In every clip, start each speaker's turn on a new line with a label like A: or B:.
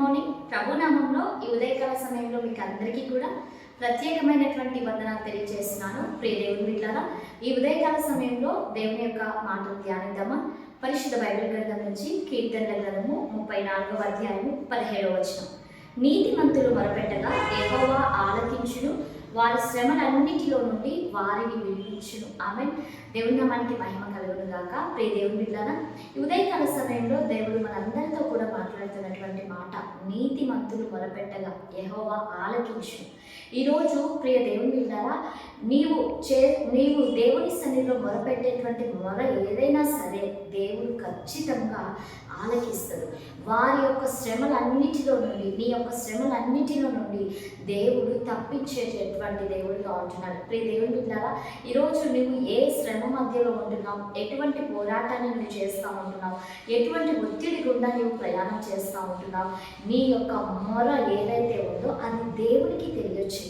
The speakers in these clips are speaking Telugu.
A: మార్నింగ్ ప్రభు నామంలో ఈ ఉదయకాల సమయంలో మీకు అందరికీ కూడా ప్రత్యేకమైనటువంటి వందనాలు తెలియజేస్తున్నాను ప్రియ దేవుని బిడ్డలారా ఈ ఉదయకాల సమయంలో దేవుని యొక్క మాటలు ధ్యానిద్దామా? పరిశుద్ధ బైబిల్ గ్రంథం నుంచి కీర్తనల గ్రంథము ముప్పై నాలుగవ అధ్యాయము పదిహేడవ వచనం. నీతిమంతులు మొరపెట్టగా యెహోవా ఆలకించును వారి శ్రమలన్నిటిలో నుండి వారిని విడిపించును. ఆమె దేవుని నామానికి మహిమ కలుగును గాక ప్రియ దేవుని బిడ్డలారా ఈ ఉదయకాల సమయంలో దేవుడు మనందరితో కూడా మాట్లాడుతున్నటువంటి నీతిమంతులు మొలపెట్టగా యహోవా ఆలకించు. ఈరోజు ప్రియ దేవుని బిడ్డారా నీవు చే నీవు దేవుని సన్నిధిలో మొరపెట్టేటువంటి మొర ఏదైనా సరే దేవుడు ఖచ్చితంగా ఆలకిస్తాడు. వారి యొక్క శ్రమలన్నిటిలో నుండి నీ యొక్క శ్రమలన్నిటిలో నుండి దేవుడు తప్పించేటటువంటి దేవుడిగా ఉంటున్నాడు. ప్రియ దేవుని బిడ్డారా ఈరోజు నువ్వు ఏ శ్రమ మధ్యలో ఉంటున్నావు? ఎటువంటి పోరాటాన్ని నువ్వు చేస్తూ ఉంటున్నావు? ఎటువంటి ఒత్తిడి గుండా నువ్వు ప్రయాణం చేస్తూ ఉంటున్నావు? నీ యొక్క మొర ఏదైతే ఉందో అది దేవునికి తెలియచ్చు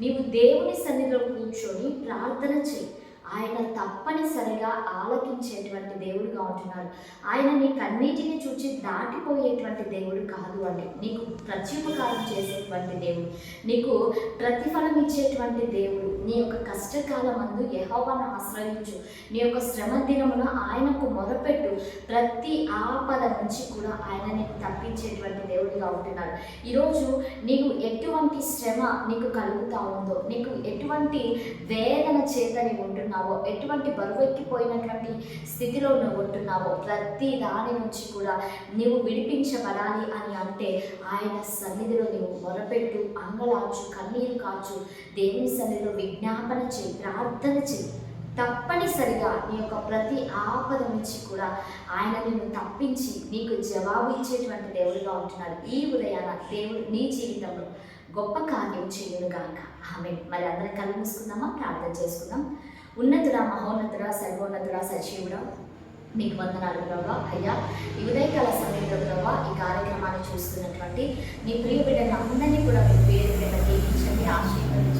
A: నీవు దేవుని సన్నిధిలో కూర్చొని ప్రార్థన చేయి. ఆయన తప్పనిసరిగా ఆలకించేటువంటి దేవుడుగా ఉంటున్నాడు ఆయన నీ కన్నీటిని చూచి దాటిపోయేటువంటి దేవుడు కాదు అండి. నీకు ప్రత్యుపకారం చేసేటువంటి దేవుడు. నీకు ప్రతిఫలం ఇచ్చేటువంటి దేవుడు. నీ యొక్క కష్టకాలం అందు యహోవాను ఆశ్రయించు. నీ యొక్క శ్రమ దినమున ఆయనకు మొదపెట్టు ప్రతి ఆపద నుంచి కూడా ఆయనని తప్పించేటువంటి దేవుడిగా ఉంటున్నాడు. ఈరోజు నీకు ఎటువంటి శ్రమ నీకు కలుగుతా ఉందో నీకు ఎటువంటి వేదన చేత నీవు ఎటువంటి బరువెక్కిపోయినటువంటి స్థితిలో నువ్వు ఉంటున్నావో? ప్రతి దాని నుంచి కూడా నీవు విడిపించబడాలి అని అంటే ఆయన సన్నిధిలో నీవు మొరపెట్టు అంగలాచు కన్నీరు కాచు దేవుని సన్నిధిలో విజ్ఞాపన చేయి ప్రార్థన చేయి. తప్పనిసరిగా నీ యొక్క ప్రతి ఆపద నుంచి కూడా ఆయన నిన్ను తప్పించి నీకు జవాబు ఇచ్చేటువంటి దేవుడిగా ఉంటున్నాడు. ఈ ఉదయాన దేవుడు నీ జీవితంలో గొప్ప కార్యం చేయను గాక. ఆమె మరి అందరం కళ్ళు మూసుకుందామా? ప్రార్థన చేసుకుందాం. ఉన్నతుడ మహోన్నతుడ సర్వోన్నతుడ సజీవుడ? మీకు వందనాలు ప్రభావ అయ్యా ఈ ఉదయకాల సమయంలో ప్రభావ ఈ కార్యక్రమాన్ని చూస్తున్నటువంటి నీ ప్రియ బిడ్డలందరినీ కూడా మీ పేరు బిడ్డ దీవించండి ఆశీర్వదించండి.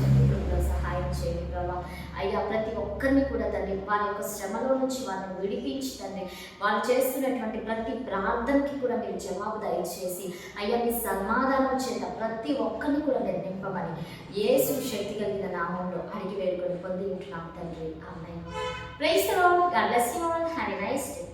A: సహాయం చేయండి ప్రభా అయ్యా ప్రతి ఒక్కరిని కూడా తండ్రి వారి యొక్క శ్రమలో నుంచి వారిని విడిపించి తండ్రి వాళ్ళు చేస్తున్నటువంటి ప్రతి ప్రార్థనకి కూడా మీరు జవాబు దయచేసి అయ్యా మీ సమాధానం చేత ప్రతి ఒక్కరిని కూడా మీరు నింపమని యేసు శక్తి కలిగిన నామంలో అడిగి వేడుకొని పొంది ఉంటున్నాం తండ్రి అమ్మాయి praise God bless you all have a nice day